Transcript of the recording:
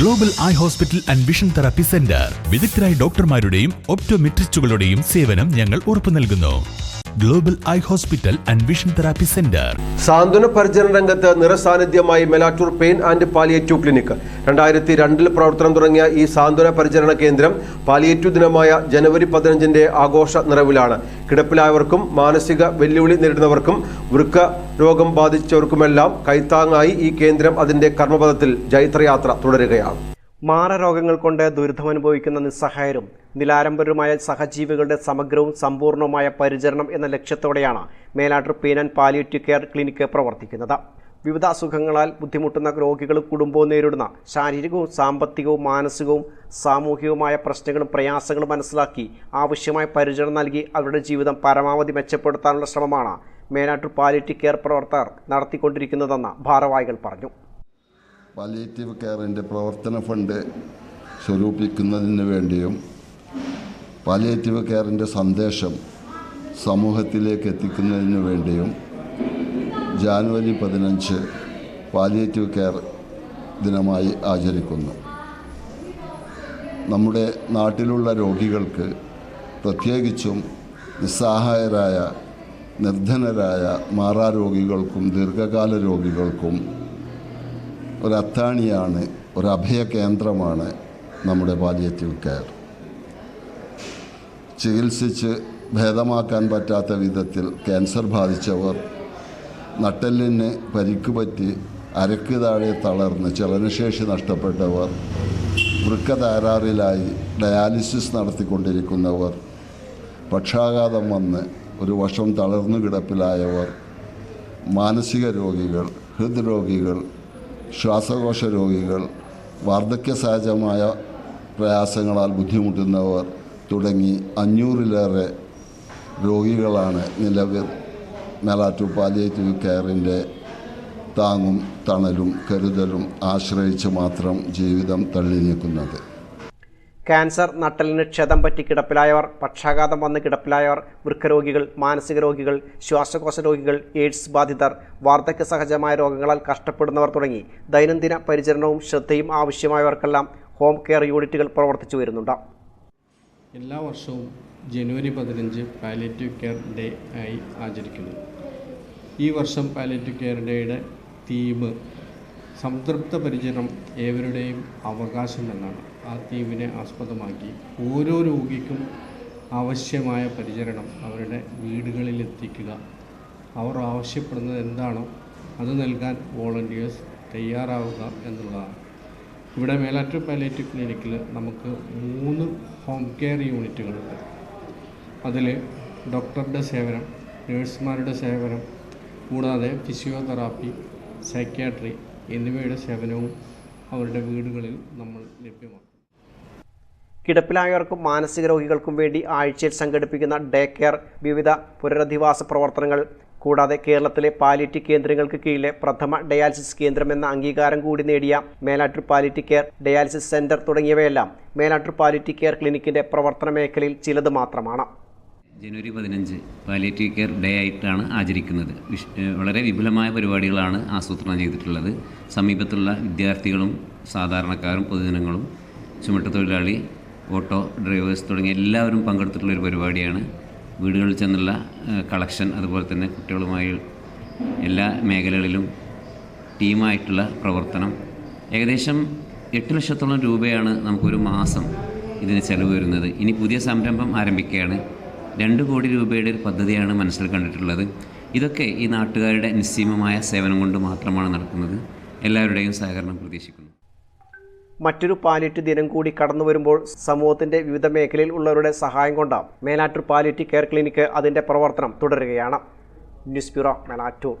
Global eye hospital and vision therapy centre വിദഗ്ധരായ ഡോക്ടർമാരുടെയും ഒപ്റ്റോമെട്രിസ്റ്റുകളുടെയും സേവനം ഞങ്ങൾ ഉറപ്പു നൽകുന്നു. Global eye hospital and vision therapy centre സാന്ത്വന പരിചരണ രംഗത്ത് നിറസാന്നിധ്യമായി Melattur pain and palliative clinic. രണ്ടായിരത്തി രണ്ടിൽ പ്രവർത്തനം തുടങ്ങിയ ഈ സാന്ത്വന പരിചരണ കേന്ദ്രം പാലിയേറ്റീവ് ദിനമായ ജനുവരി പതിനഞ്ചിന്റെ ആഘോഷ നിറവിലാണ്. കിടപ്പിലായവർക്കും മാനസിക വെല്ലുവിളി നേരിടുന്നവർക്കും വൃക്ക രോഗം ബാധിച്ചവർക്കുമെല്ലാം കൈത്താങ്ങായി ഈ കേന്ദ്രം അതിന്റെ കർമ്മപഥത്തിൽ ജൈത്രയാത്ര തുടരുകയാണ്. മാറ രോഗങ്ങൾ കൊണ്ട് ദുരിതമനുഭവിക്കുന്ന നിസ്സഹായരും നിലാരംബരുമായ സഹജീവികളുടെ സമഗ്രവും സമ്പൂർണവുമായ പരിചരണം എന്ന ലക്ഷ്യത്തോടെയാണ് Melattur pain and palliative care clinic പ്രവർത്തിക്കുന്നത്. വിവിധ അസുഖങ്ങളാൽ ബുദ്ധിമുട്ടുന്ന രോഗികളും കുടുംബവും നേരിടുന്ന ശാരീരികവും സാമ്പത്തികവും മാനസികവും സാമൂഹികവുമായ പ്രശ്നങ്ങളും പ്രയാസങ്ങളും മനസ്സിലാക്കി ആവശ്യമായ പരിചരണം നൽകി അവരുടെ ജീവിതം പരമാവധി മെച്ചപ്പെടുത്താനുള്ള ശ്രമമാണ് മേനാട്ടു പാലിയേറ്റീവ് കെയർ പ്രവർത്തകർ നടത്തിക്കൊണ്ടിരിക്കുന്നതെന്ന് ഭാരവാഹികൾ പറഞ്ഞു. പാലിയേറ്റീവ് കെയറിന്റെ പ്രവർത്തന ഫണ്ട് സ്വരൂപിക്കുന്നതിന് വേണ്ടിയും പാലിയേറ്റീവ് കെയറിന്റെ സന്ദേശം സമൂഹത്തിലേക്ക് എത്തിക്കുന്നതിന് വേണ്ടിയും ജാനുവരി പതിനഞ്ച് പാലിയേറ്റീവ് കെയർ ദിനമായി ആചരിക്കുന്നു. നമ്മുടെ നാട്ടിലുള്ള രോഗികൾക്ക് പ്രത്യേകിച്ചും നിസ്സഹായരായ നിർധനരായ മാറാ രോഗികൾക്കും ദീർഘകാല രോഗികൾക്കും ഒരു അത്താണിയാണ് ഒരു അഭയ കേന്ദ്രമാണ് നമ്മുടെ പാലിയേറ്റീവ് കെയർ ചികിത്സിച്ച് ഭേദമാക്കാൻ പറ്റാത്ത വിധത്തിൽ ക്യാൻസർ ബാധിച്ചവർ നട്ടെല്ലിന് പരിക്ക് പറ്റി അരക്ക് താഴെ തളർന്ന് ചലനശേഷി നഷ്ടപ്പെട്ടവർ വൃക്ക തകരാറിലായി ഡയാലിസിസ് നടത്തിക്കൊണ്ടിരിക്കുന്നവർ പക്ഷാഘാതം വന്ന് ഒരു വർഷം തളർന്നു കിടപ്പിലായവർ മാനസിക രോഗികൾ ഹൃദ്രോഗികൾ ശ്വാസകോശ രോഗികൾ വാർദ്ധക്യ സഹജമായ പ്രയാസങ്ങളാൽ ബുദ്ധിമുട്ടുന്നവർ തുടങ്ങി അഞ്ഞൂറിലേറെ രോഗികളാണ് നിലവിൽ മേലാറ്റൂർ പാലിയേറ്റീവ് കെയറിന്റെ താങ്ങും തണലും കരുതലും ആശ്രയിച്ച് മാത്രം ജീവിതം തള്ളി നീക്കുന്നത് ക്യാൻസർ നട്ടലിന് ക്ഷതം പറ്റി കിടപ്പിലായവർ പക്ഷാഘാതം വന്ന് കിടപ്പിലായവർ വൃക്കരോഗികൾ മാനസിക രോഗികൾ ശ്വാസകോശ രോഗികൾ എയ്ഡ്സ് ബാധിതർ വാർദ്ധക്യ സഹജമായ രോഗങ്ങളാൽ കഷ്ടപ്പെടുന്നവർ തുടങ്ങി. ദൈനംദിന പരിചരണവും ശ്രദ്ധയും ആവശ്യമായവർക്കെല്ലാം ഹോം കെയർ യൂണിറ്റുകൾ പ്രവർത്തിച്ചു വരുന്നുണ്ട്. എല്ലാ വർഷവും ജനുവരി പതിനഞ്ച് പാലിയേറ്റീവ് കെയർ ഡേ ആയി ആചരിക്കുന്നു. ഈ വർഷം പാലിയേറ്റീവ് കെയർ ഡേയുടെ തീം സംതൃപ്ത പരിചരണം ഏവരുടെയും അവകാശം എന്നാണ്. ആ തീമിനെ ആസ്പദമാക്കി ഓരോ രോഗിക്കും ആവശ്യമായ പരിചരണം അവരുടെ വീടുകളിൽ എത്തിക്കുക. അവർ ആവശ്യപ്പെടുന്നത് എന്താണോ അത് നൽകാൻ വോളണ്ടിയേഴ്സ് തയ്യാറാവുക എന്നുള്ളതാണ്. ഇവിടെ മേലാറ്റൂർ പാലിയേറ്റീവ് ക്ലിനിക്കിൽ നമുക്ക് മൂന്ന് ഹോം കെയർ യൂണിറ്റുകളുണ്ട്. അതിൽ ഡോക്ടറുടെ സേവനം നേഴ്സുമാരുടെ സേവനം കൂടാതെ ഫിസിയോതെറാപ്പി സൈക്യാട്രി എന്നിവയുടെ സേവനവും അവരുടെ വീടുകളിൽ നമ്മൾ ലഭ്യമാക്കും കിടപ്പിലായവർക്കും മാനസിക രോഗികൾക്കും വേണ്ടി ആഴ്ചയിൽ സംഘടിപ്പിക്കുന്ന ഡേ കെയർ വിവിധ പുനരധിവാസ പ്രവർത്തനങ്ങൾ കൂടാതെ കേരളത്തിലെ പാലിറ്റി കേന്ദ്രങ്ങൾക്ക് കീഴിലെ പ്രഥമ ഡയാലിസിസ് കേന്ദ്രം എന്ന അംഗീകാരം കൂടി നേടിയ Melattur palliative care dialysis centre തുടങ്ങിയവയെല്ലാം മേലാറ്റൂർ പാലിറ്റി കെയർ ക്ലിനിക്കിന്റെ പ്രവർത്തന മേഖലയിൽ ചിലത് മാത്രമാണ്. ജനുവരി പതിനഞ്ച് പാലിയേറ്റീവ് കെയർ ഡേ ആയിട്ടാണ് ആചരിക്കുന്നത്. വളരെ വിപുലമായ പരിപാടികളാണ് ആസൂത്രണം ചെയ്തിട്ടുള്ളത്. സമീപത്തുള്ള വിദ്യാർത്ഥികളും സാധാരണക്കാരും പൊതുജനങ്ങളും ചുമട്ടുതൊഴിലാളി ഓട്ടോ ഡ്രൈവേഴ്സ് തുടങ്ങിയ എല്ലാവരും പങ്കെടുത്തിട്ടുള്ള ഒരു പരിപാടിയാണ് വീടുകളിൽ ചെന്നുള്ള കളക്ഷൻ അതുപോലെ തന്നെ കുട്ടികളുമായി എല്ലാ മേഖലകളിലും ടീമായിട്ടുള്ള പ്രവർത്തനം. ഏകദേശം എട്ട് ലക്ഷത്തോളം രൂപയാണ് നമുക്കൊരു മാസം ഇതിന് ചെലവ് വരുന്നത്. ഇനി പുതിയ സംരംഭം ആരംഭിക്കുകയാണ്. രണ്ട് കോടി രൂപയുടെ ഒരു പദ്ധതിയാണ് മനസ്സിൽ കണ്ടിട്ടുള്ളത്. ഇതൊക്കെ ഈ നാട്ടുകാരുടെ നിസ്സീമമായ സേവനം കൊണ്ട് മാത്രമാണ് നടക്കുന്നത്. എല്ലാവരുടെയും സഹകരണം പ്രതീക്ഷിക്കുന്നു. മറ്റൊരു പാലിറ്റ് ദിനം കൂടി കടന്നു വരുമ്പോൾ സമൂഹത്തിന്റെ വിവിധ മേഖലയിൽ ഉള്ളവരുടെ സഹായം കൊണ്ട് മേലാറ്റൂർ പാലിറ്റി കെയർ ക്ലിനിക്ക് അതിന്റെ പ്രവർത്തനം തുടരുകയാണ്. News bureau Melattur.